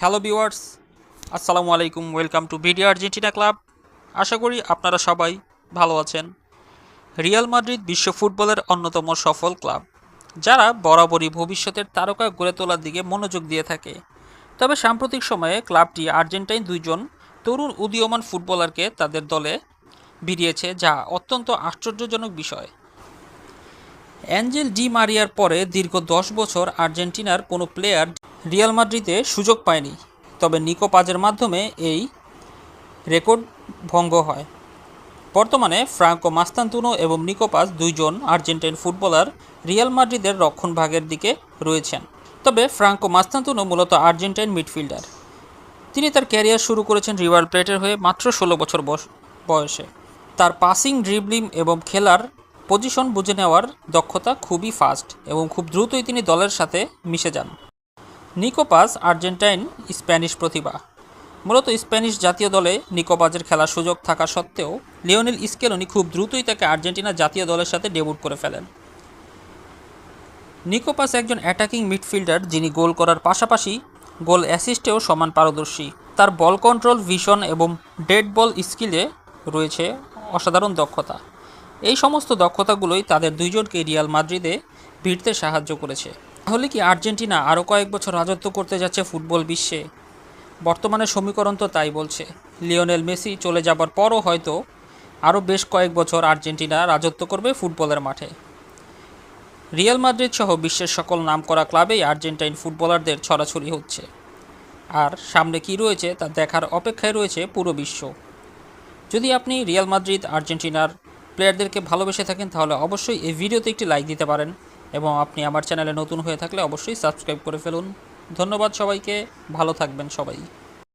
Hello viewers আসসালামু আলাইকুম welcome to video Argentina club আশা করি আপনারা সবাই ভালো আছেন। রিয়াল মাদ্রিদ বিশ্ব ফুটবলের অন্যতম সফল ক্লাব যারা বরাবরই ভবিষ্যতের তারকা গড়ে তোলার দিকে মনোযোগ দিয়ে থাকে। তবে সাম্প্রতিক সময়ে ক্লাবটি আর্জেন্টাইন দুইজন তরুণ উদীয়মান ফুটবলারকে তাদের দলে ভিড়িয়েছে, যা অত্যন্ত আশ্চর্যজনক বিষয়। অ্যাঞ্জেল ডি মারিয়ার পরে দীর্ঘ দশ বছর আর্জেন্টিনার কোনো প্লেয়ার রিয়াল মাদ্রিদে সুযোগ পায়নি, তবে নিকো পাজের মাধ্যমে এই রেকর্ড ভঙ্গ হয়। বর্তমানে ফ্রাঙ্কো মাস্তান্তুনো এবং নিকোপাস দুইজন আর্জেন্টাইন ফুটবলার রিয়াল মাদ্রিদের রক্ষণভাগের দিকে রয়েছেন। তবে ফ্রাঙ্কো মাস্তান্তুনো মূলত আর্জেন্টাইন মিডফিল্ডার। তিনি তার ক্যারিয়ার শুরু করেছেন রিভার প্লেটের হয়ে মাত্র ষোলো বছর বয়স- বয়সে। তার পাসিং, ড্রিবলিং এবং খেলার পজিশন বুঝে নেওয়ার দক্ষতা খুবই ফাস্ট এবং খুব দ্রুতই তিনি দলের সাথে মিশে যান। নিকোপাস আর্জেন্টাইন স্প্যানিশ প্রতিভা। মূলত স্প্যানিশ জাতীয় দলে নিকোপাজের খেলার সুযোগ থাকা সত্ত্বেও লিওনেল স্কেলনি খুব দ্রুতই তাকে আর্জেন্টিনা জাতীয় দলের সাথে ডেবিউট করে ফেলেন। নিকোপাস একজন অ্যাটাকিং মিডফিল্ডার যিনি গোল করার পাশাপাশি গোল অ্যাসিস্টেও সমান পারদর্শী। তার বল কন্ট্রোল, ভিশন এবং ডেড বল স্কিলে রয়েছে অসাধারণ দক্ষতা। এই সমস্ত দক্ষতাগুলোই তাদের দুইজনকে রিয়াল মাদ্রিদে ভিড়তে সাহায্য করেছে। তাহলে কি আর্জেন্টিনা আরও কয়েক বছর রাজত্ব করতে যাচ্ছে ফুটবল বিশ্বে? বর্তমানে সমীকরণ তো তাই বলছে। লিওনেল মেসি চলে যাবার পরও হয়তো আরও বেশ কয়েক বছর আর্জেন্টিনা রাজত্ব করবে ফুটবলের মাঠে। রিয়াল মাদ্রিদ সহ বিশ্বের সকল নামকরা ক্লাবেই আর্জেন্টাইন ফুটবলারদের ছড়াছড়ি হচ্ছে। আর সামনে কি রয়েছে তা দেখার অপেক্ষায় রয়েছে পুরো বিশ্ব। যদি আপনি রিয়াল মাদ্রিদ, আর্জেন্টিনার প্লেয়ারদেরকে ভালোবেসে থাকেন তাহলে অবশ্যই এই ভিডিওতে একটি লাইক দিতে পারেন। এবং আপনি আমার চ্যানেলে নতুন হয়ে থাকলে অবশ্যই সাবস্ক্রাইব করে ফেলুন। ধন্যবাদ সবাইকে। ভালো থাকবেন সবাই।